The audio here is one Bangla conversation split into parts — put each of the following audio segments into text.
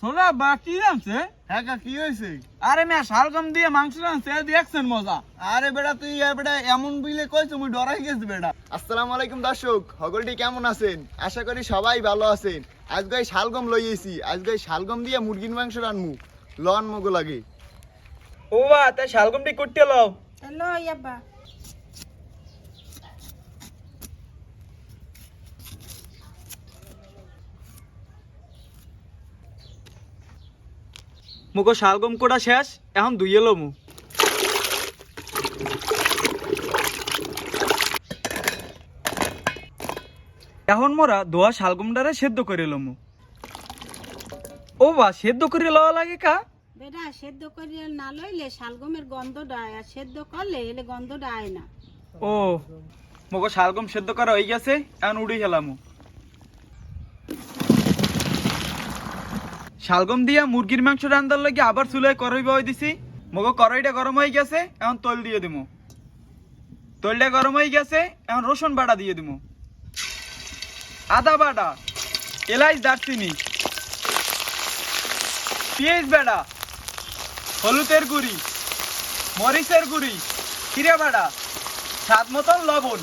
ছোড়া বা কি জানছে হ্যাঁ কি হয়েছে? আরে মেয়া শালগম দিয়ে মাংস রানছে দেখছেন মজা। আরে বেটা তুই এ বেটা এমন বুঝলে কইছ মুই ডরাই গেছি বেটা। আসসালামু আলাইকুম দর্শক হগলটি কেমন আছেন? আশা করি সবাই ভালো আছেন। আজকে শালগম লইয়েছি আজকে শালগম দিয়ে মুরগির মাংস রানমু। লন মগো লাগে। ও বা তাই শালগমটি করতে লও হ্যালো ইয়াব্বা। মুখো শালগম কোটা শেষ এখন ধুইয়ে লো মু এখন মোরা দোয়া শালগমটারে সেদ্ধ করে লমু। ও বা সেদ্ধ করে লওয়া লাগে কা? বেটা সেদ্ধ করে না লইলে শালগমের গন্ধটা আয় আর সেদ্ধ করলে এলে গন্ধটা আয় না। ও মোগো শালগম সেদ্ধ করা হয়ে গেছে এখন উড়ে গেলাম শালগম দিয়া মুরগির মাংস রান্দার লাগে আবার চুলায় কড়াই বয় দিছি। মগো কড়াইটা গরম হয়ে গেছে, এখন তৈল দিয়ে দিমু। তৈলটা গরম হয়ে গেছে, এখন রসুন বাটা দিয়ে দিমু। আদা বাটা, এলাইচ দারচিনি, পেঁয়াজ বাটা, হলুদের গুঁড়ি, মরিচের গুঁড়ি কিরে বাটা, স্বাদ মতন লবণ।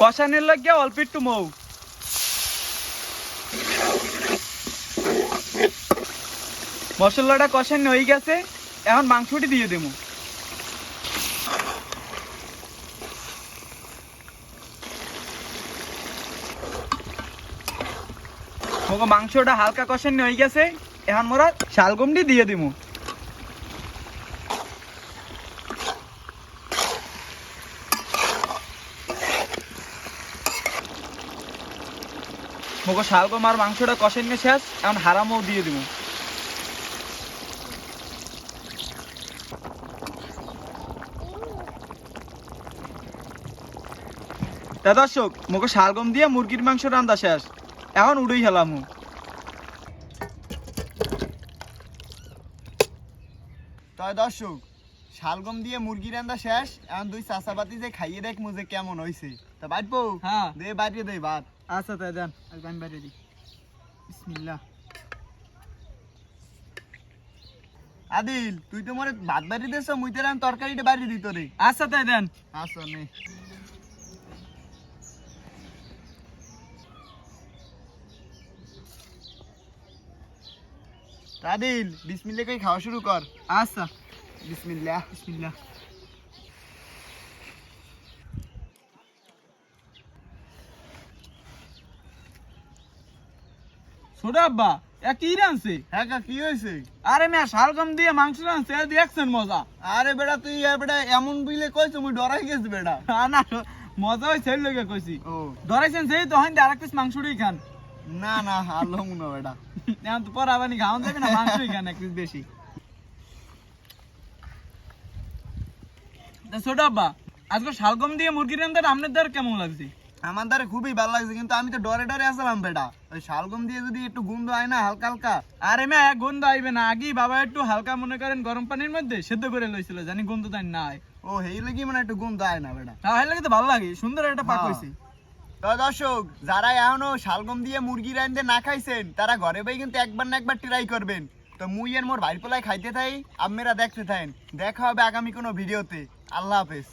কষানের লাগিয়া অল্প একটু মৌ। মশলাটা কষানো হয়ে গেছে, এখন মাংসটি দিয়ে দেবো। মাংসটা হালকা কষানো হয়ে গেছে, এখন মোরা শালগমটি দিয়ে দিমু মোগো শালগম আর মাংসটা কষানো শেষ, এখন হারামও দিয়ে দিব। তা দর্শক মোকে শালগম দিয়ে মুরগির মাংস রান্দা শেষ। এখন উড়েই হেলাম তাই দর্শক শালগম দিয়ে মুরগি রান্দা শেষ। এখন দুই যে খাইয়ে দেখ মুজে কেমন হইছে। তা বাটবো হ্যাঁ। দে ভাত আচ্ছা তাই দেন। আমি দিই। বিসমিল্লাহ। আদিল তুই তো মরে ভাত বাড়ি দেছ মুই আমি তরকারিটা বাড়ি দিত রে আচ্ছা তাই দেন। আচ্ছা নে। আদিল বিসমিল্লা কই খাওয়া শুরু কর। আচ্ছা ছোট আব্বা এ কি রানছে হ্যাঁ কা কি হয়েছে আরে মেয়া শালগম দিয়ে মাংস রানছে দেখছেন মজা। আরে বেটা তুই বেটা এমন বুঝলে কইছ মুই ডরাই গেছি বেটা। না না মজা হয়েছে লোকে কইছি। ও। ধরাইছেন সেই তো হইন আরেক পিস মাংসটাই খান। না না হারলো না বেটা। এখন তো খাওয়ান যাবে না মাংসই খান এক পিস বেশি। ছোট আব্বা আজকে শালগম দিয়ে মুরগি রান্দার আপনার দ্বার কেমন লাগছে? আমার দ্বারা খুবই ভালো লাগছে কিন্তু আমি তো ডরে ডরে আসলাম বেটা। ওই শালগম দিয়ে যদি একটু গন্ধ হয় না হালকা হালকা। আরে মে গন্ধ আইবে না আগেই বাবা একটু হালকা মনে করেন গরম পানির মধ্যে সেদ্ধ করে লইছিল জানি গন্ধ তাই না আয় ও হেই লাগি মানে একটু গন্ধ হয় না বেটা। তাহলে তো ভালো লাগে সুন্দর একটা পাক হ্যাঁ। হয়েছে দর্শক, যারা এখনও শালগম দিয়ে মুরগি রান্ধে না খাইছেন, তারা ঘরে বই কিন্তু একবার না একবার ট্রাই করবেন। তো মুই আর মোর ভাইপোলায় খাইতে থাই আপনারা দেখতে থাকেন দেখা হবে আগামী কোনো ভিডিওতে। আল্লাহ হাফেজ।